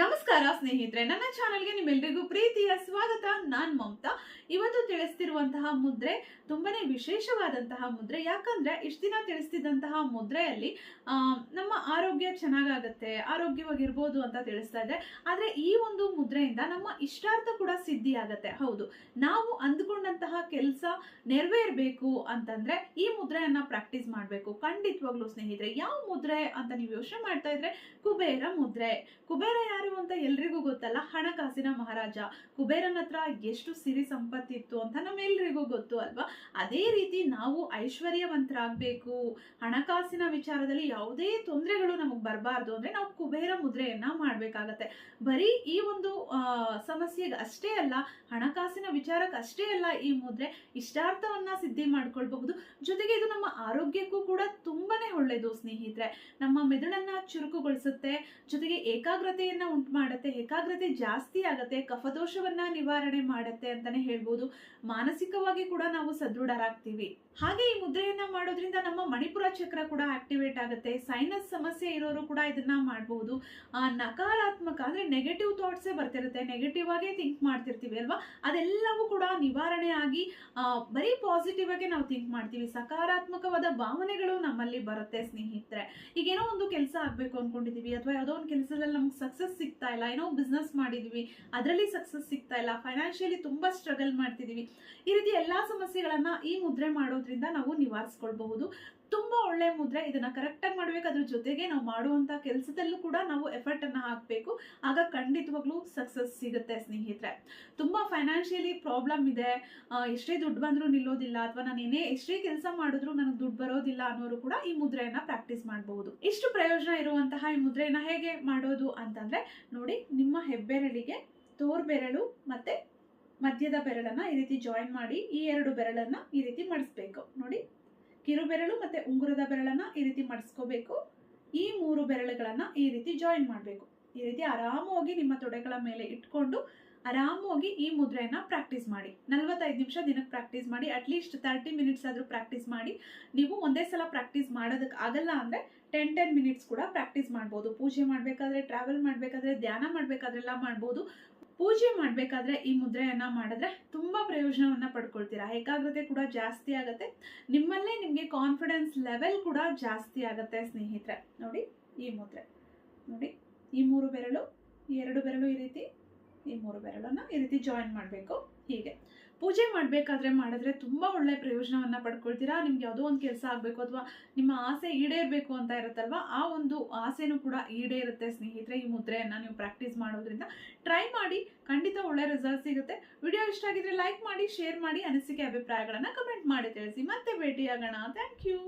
ನಮಸ್ಕಾರ ಸ್ನೇಹಿತರೆ, ನನ್ನ ಚಾನಲ್ಗೆ ನಿಮ್ಮೆಲ್ಲರಿಗೂ ಪ್ರೀತಿಯ ಸ್ವಾಗತ. ನಾನ್ ಮಮತಾ. ಇವತ್ತು ತಿಳಿಸ್ತಿರುವಂತಹ ಮುದ್ರೆ ತುಂಬಾನೇ ವಿಶೇಷವಾದಂತಹ ಮುದ್ರೆ. ಯಾಕಂದ್ರೆ ಇಷ್ಟ ದಿನ ತಿಳಿಸ್ತಿದ್ದಂತಹ ಮುದ್ರೆಯಲ್ಲಿ ನಮ್ಮ ಆರೋಗ್ಯ ಚೆನ್ನಾಗಾಗತ್ತೆ, ಆರೋಗ್ಯವಾಗಿರ್ಬೋದು ಅಂತ ತಿಳಿಸ್ತಾ ಇದೆ ಆದ್ರೆ ಈ ಒಂದು ಮುದ್ರೆಯಿಂದ ನಮ್ಮ ಇಷ್ಟಾರ್ಥ ಕೂಡ ಸಿದ್ಧಿ ಆಗತ್ತೆ ಹೌದು, ನಾವು ಅಂದ್ಕೊಂಡಂತಹ ಕೆಲಸ ನೆರವೇರ್ಬೇಕು ಅಂತಂದ್ರೆ ಈ ಮುದ್ರೆಯನ್ನ ಪ್ರಾಕ್ಟೀಸ್ ಮಾಡಬೇಕು. ಖಂಡಿತವಾಗ್ಲೂ ಸ್ನೇಹಿತರೆ, ಯಾವ ಮುದ್ರೆ ಅಂತ ನೀವು ಯೋಚನೆ ಮಾಡ್ತಾ ಇದ್ರೆ, ಕುಬೇರ ಮುದ್ರೆ. ಕುಬೇರ ಯಾರು? ಅಂತ ಎಲ್ರಿಗೂ ಗೊತ್ತಲ್ಲ, ಹಣಕಾಸಿನ ಮಹಾರಾಜ, ಕುಬೇರನ ಹತ್ರ ಎಷ್ಟು ಸಿರಿ ಸಂಪತ್ತಿತ್ತು ಅಂತ ನಮ್ಮೆಲ್ರಿಗೂ ಗೊತ್ತು ಅಲ್ವಾ? ಅದೇ ರೀತಿ ನಾವು ಐಶ್ವರ್ಯವಂತರಾಗಬೇಕು. ಹಣಕಾಸಿನ ವಿಚಾರದಲ್ಲಿ ಯಾವುದೇ ತೊಂದರೆಗಳು ನಮಗೆ ಬರಬಾರ್ದು ಅಂದ್ರೆ ನಾವು ಕುಬೇರ ಮುದ್ರೆಯನ್ನ ಮಾಡ್ಬೇಕಾಗತ್ತೆ. ಬರೀ ಈ ಒಂದು ಸಮಸ್ಯೆಗೆ ಅಷ್ಟೇ ಅಲ್ಲ, ಹಣಕಾಸಿನ ವಿಚಾರಕ್ಕೆ ಅಷ್ಟೇ ಅಲ್ಲ ಈ ಮುದ್ರೆ ಇಷ್ಟಾರ್ಥವನ್ನ ಸಿದ್ಧಿ ಮಾಡ್ಕೊಳ್ಬಹುದು. ಜೊತೆಗೆ ಇದು ನಮ್ಮ ಆರೋಗ್ಯಕ್ಕೂ ಕೂಡ ತುಂಬಾನೇ ಒಳ್ಳೇದು ಸ್ನೇಹಿತರೆ. ನಮ್ಮ ಮೆದುಳನ್ನ ಚುರುಕುಗೊಳಿಸುತ್ತೆ. ಜೊತೆಗೆ ಏಕಾಗ್ರತೆಯನ್ನ ಉಂಟು ಮಾಡುತ್ತೆ, ಏಕಾಗ್ರತೆ ಜಾಸ್ತಿ ಆಗುತ್ತೆ, ಕಫದೋಷವನ್ನ ನಿವಾರಣೆ ಮಾಡುತ್ತೆ ಅಂತಾನೆ ಹೇಳ್ಬೋದು. ಮಾನಸಿಕವಾಗಿ ಕೂಡ ನಾವು ಸದೃಢರಾಗ್ತೀವಿ. ಹಾಗೆ ಈ ಮುದ್ರೆಯನ್ನ ಮಾಡೋದ್ರಿಂದ ನಮ್ಮ ಮಣಿಪುರ ಚಕ್ರ ಕೂಡ ಆಕ್ಟಿವೇಟ್ ಆಗುತ್ತೆ. ಸೈನಸ್ ಸಮಸ್ಯೆ ಇರೋರು ಕೂಡ ಇದನ್ನ ಮಾಡಬಹುದು ಆ ನಕಾರಾತ್ಮಕ ಅಂದ್ರೆ ನೆಗೆಟಿವ್ ಥಾಟ್ಸೇ ಬರ್ತಿರುತ್ತೆ. ನೆಗೆಟಿವ್ ಆಗೇ ಥಿಂಕ್ ಮಾಡ್ತಿರ್ತೀವಿ ಅಲ್ವಾ? ಅದೆಲ್ಲವೂ ಕೂಡ ನಿವಾರಣೆ ಆಗಿ ಬರೀ ಪಾಸಿಟಿವ್ ಆಗಿ ನಾವು ಥಿಂಕ್ ಮಾಡ್ತೀವಿ. ಸಕಾರಾತ್ಮಕವಾದ ಭಾವನೆಗಳು ನಮ್ಮಲ್ಲಿ ಬರುತ್ತೆ ಸ್ನೇಹಿತರೆ. ಈಗೇನೋ ಒಂದು ಕೆಲಸ ಆಗ್ಬೇಕು ಅನ್ಕೊಂಡಿದೀವಿ, ಅಥವಾ ಯಾವುದೋ ಒಂದು ಕೆಲಸದಲ್ಲಿ ನಮ್ಗೆ ಸಕ್ಸಸ್ ಸಿಗ್ತಾ ಇಲ್ಲ. ಏನೋ ಬಿಸ್ನೆಸ್ ಮಾಡಿದೀವಿ. ಅದರಲ್ಲಿ ಸಕ್ಸಸ್ ಸಿಗ್ತಾ ಇಲ್ಲ. ಫೈನಾನ್ಷಿಯಲಿ ತುಂಬಾ ಸ್ಟ್ರಗಲ್ ಮಾಡ್ತಿದೀವಿ. ಈ ರೀತಿ ಎಲ್ಲಾ ಸಮಸ್ಯೆಗಳನ್ನ ಈ ಮುದ್ರೆ ಮಾಡೋದ್ರಿಂದ ನಾವು ನಿವಾರಿಸ್ಕೊಳ್ಬಹುದು. ತುಂಬಾ ಒಳ್ಳೆ ಮುದ್ರೆ ಇದನ್ನ ಕರೆಕ್ಟಾಗಿ ಮಾಡ್ಬೇಕು. ಅದ್ರ ಜೊತೆಗೆ ನಾವು ಮಾಡುವಂತ ಕೆಲಸದಲ್ಲೂ ಕೂಡ ನಾವು ಎಫರ್ಟ್ ಹಾಕಬೇಕು. ಆಗ ಖಂಡಿತವಾಗ್ಲೂ ಸಕ್ಸಸ್ ಸಿಗುತ್ತೆ ಸ್ನೇಹಿತರೆ. ತುಂಬಾ ಫೈನಾನ್ಷಿಯಲಿ ಪ್ರಾಬ್ಲಮ್ ಇದೆ. ಎಷ್ಟೇ ದುಡ್ಡು ಬಂದರೂ ನಿಲ್ಲೋದಿಲ್ಲ ಅಥವಾ ನಾನು ಏನೇ, ಎಷ್ಟೇ ಕೆಲಸ ಮಾಡಿದ್ರು ನನಗೆ ದುಡ್ಡು ಬರೋದಿಲ್ಲ ಅನ್ನೋರು ಕೂಡ ಈ ಮುದ್ರೆಯನ್ನ ಪ್ರಾಕ್ಟೀಸ್ ಮಾಡಬಹುದು. ಇಷ್ಟು ಪ್ರಯೋಜನ ಇರುವಂತಹ ಈ ಮುದ್ರೆಯನ್ನ ಹೇಗೆ ಮಾಡೋದು ಅಂತಂದ್ರೆ, ನೋಡಿ ನಿಮ್ಮ ಹೆಬ್ಬೆರಳಿಗೆ ತೋರ್ಬೆರಳು ಮತ್ತೆ ಮಧ್ಯದ ಬೆರಳನ್ನ ಈ ರೀತಿ ಜಾಯಿನ್ ಮಾಡಿ ಈ ಎರಡು ಬೆರಳನ್ನ ಈ ರೀತಿ ಮಡಿಸ್ಬೇಕು. ನೋಡಿ. ಕಿರು ಬೆರಳು ಮತ್ತೆ ಉಂಗುರದ ಬೆರಳನ್ನ ಈ ರೀತಿ ಮಡಿಸ್ಕೋಬೇಕು. ಈ ಮೂರು ಬೆರಳುಗಳನ್ನ ಈ ರೀತಿ ಜಾಯಿನ್ ಮಾಡಬೇಕು. ಈ ರೀತಿ ಆರಾಮವಾಗಿ ನಿಮ್ಮ ತೊಡೆಗಳ ಮೇಲೆ ಇಟ್ಕೊಂಡು ಆರಾಮವಾಗಿ ಈ ಮುದ್ರೆಯನ್ನ ಪ್ರಾಕ್ಟೀಸ್ ಮಾಡಿ. ನಲವತ್ತೈದು ನಿಮಿಷ ದಿನಕ್ಕೆ ಪ್ರಾಕ್ಟೀಸ್ ಮಾಡಿ. ಅಟ್ಲೀಸ್ಟ್ ತರ್ಟಿ ಮಿನಿಟ್ಸ್ ಆದರೂ ಪ್ರಾಕ್ಟೀಸ್ ಮಾಡಿ. ನೀವು ಒಂದೇ ಸಲ ಪ್ರಾಕ್ಟೀಸ್ ಮಾಡೋದಕ್ಕೆ ಆಗಲ್ಲ ಅಂದರೆ ಟೆನ್ ಟೆನ್ ಮಿನಿಟ್ಸ್ ಕೂಡ ಪ್ರಾಕ್ಟೀಸ್ ಮಾಡ್ಬೋದು. ಪೂಜೆ ಮಾಡಬೇಕಾದ್ರೆ ಟ್ರಾವೆಲ್ ಮಾಡಬೇಕಾದ್ರೆ, ಧ್ಯಾನ ಮಾಡಬೇಕಾದ್ರೆಲ್ಲ ಮಾಡ್ಬೋದು. ಪೂಜೆ ಮಾಡಬೇಕಾದ್ರೆ ಈ ಮುದ್ರೆಯನ್ನ ಮಾಡಿದ್ರೆ ತುಂಬಾ ಪ್ರಯೋಜನವನ್ನ ಪಡ್ಕೊಳ್ತೀರಾ? ಏಕಾಗ್ರತೆ ಕೂಡ ಜಾಸ್ತಿ ಆಗುತ್ತೆ. ನಿಮ್ಮಲ್ಲೇ ನಿಮಗೆ ಕಾನ್ಫಿಡೆನ್ಸ್ ಲೆವೆಲ್ ಕೂಡ ಜಾಸ್ತಿ ಆಗುತ್ತೆ ಸ್ನೇಹಿತರೆ. ನೋಡಿ, ಈ ಮುದ್ರೆ. ನೋಡಿ, ಈ ಮೂರು ಬೆರಳು ಎರಡು ಬೆರಳು ಈ ರೀತಿ ಈ ಮೂರು ಬೆರಳನ್ನು ಈ ರೀತಿ ಜಾಯಿನ್ ಮಾಡಬೇಕು. ಹೀಗೆ. ಪೂಜೆ ಮಾಡಬೇಕಾದ್ರೆ ಮಾಡಿದ್ರೆ ತುಂಬ ಒಳ್ಳೆ ಪ್ರಯೋಜನವನ್ನು ಪಡ್ಕೊಳ್ತೀರಾ? ನಿಮ್ಗೆ ಯಾವುದೋ ಒಂದು ಕೆಲಸ ಆಗಬೇಕು ಅಥವಾ ನಿಮ್ಮ ಆಸೆ ಈಡೇರಬೇಕು ಅಂತ ಇರುತ್ತಲ್ವ? ಆ ಒಂದು ಆಸೆನೂ ಕೂಡ ಈಡೇರುತ್ತೆ ಸ್ನೇಹಿತರೆ, ಈ ಮುದ್ರೆಯನ್ನು ನೀವು ಪ್ರಾಕ್ಟೀಸ್ ಮಾಡೋದ್ರಿಂದ ಟ್ರೈ ಮಾಡಿ, ಖಂಡಿತ ಒಳ್ಳೆ ರಿಸಲ್ಟ್ ಸಿಗುತ್ತೆ. ವಿಡಿಯೋ ಇಷ್ಟ ಆಗಿದ್ರೆ ಲೈಕ್ ಮಾಡಿ ಶೇರ್ ಮಾಡಿ, ಅನಿಸಿಕೆ ಅಭಿಪ್ರಾಯಗಳನ್ನು ಕಮೆಂಟ್ ಮಾಡಿ ತಿಳಿಸಿ. ಮತ್ತೆ ಭೇಟಿಯಾಗೋಣ. Thank you